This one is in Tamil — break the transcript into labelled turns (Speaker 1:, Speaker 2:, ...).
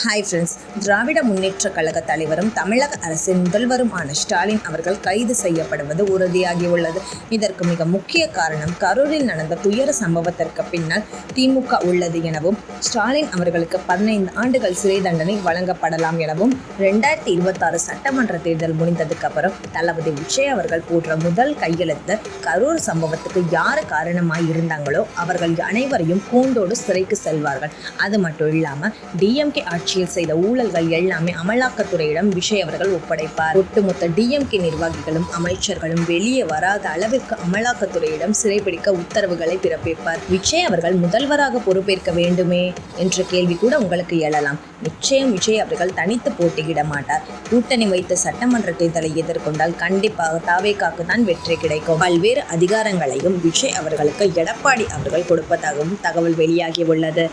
Speaker 1: ஹாய் ஃப்ரெண்ட்ஸ் திராவிட முன்னேற்ற கழக தலைவரும் தமிழக அரசின் முதல்வருமான ஸ்டாலின் அவர்கள் கைது செய்யப்படுவது உறுதியாகியுள்ளது. இதற்கு மிக முக்கிய காரணம் கரூரில் நடந்த துயர சம்பவத்திற்கு பின்னால் திமுக உள்ளது எனவும் ஸ்டாலின் அவர்களுக்கு பதினைந்து ஆண்டுகள் சிறை தண்டனை வழங்கப்படலாம் எனவும் ரெண்டாயிரத்தி இருபத்தாறு சட்டமன்ற தேர்தல் முடிந்ததுக்கு அப்புறம் தளபதி விஜய் அவர்கள் போன்ற முதல் கையெழுத்து கரூர் சம்பவத்துக்கு யார் காரணமாய் இருந்தாங்களோ அவர்கள் அனைவரையும் கூண்டோடு சிறைக்கு செல்வார்கள். அது மட்டும் இல்லாமல் டிஎம்கே ஆட்சியில் செய்த ஊழல்கள் எல்லாமே அமலாக்கத்துறையிடம் விஷய் அவர்கள் ஒப்படைப்பார். ஒட்டுமொத்த டிஎம்கே நிர்வாகிகளும் அமைச்சர்களும் வெளியே வராத அளவிற்கு அமலாக்கத்துறையிடம் சிறைபிடிக்க உத்தரவுகளை பிறப்பிப்பார். விஜய் அவர்கள் முதல்வராக பொறுப்பேற்க வேண்டுமே என்ற கேள்வி கூட உங்களுக்கு எழலாம். நிச்சயம் விஜய் அவர்கள் தனித்து போட்டியிட மாட்டார். கூட்டணி வைத்த சட்டமன்ற தேர்தலை எதிர்கொண்டால் கண்டிப்பாக தாவேக்காக்கு தான் வெற்றி கிடைக்கும். பல்வேறு அதிகாரங்களையும் விஜய் அவர்களுக்கு எடப்பாடி அவர்கள் கொடுப்பதாகவும் தகவல் வெளியாகியுள்ளது.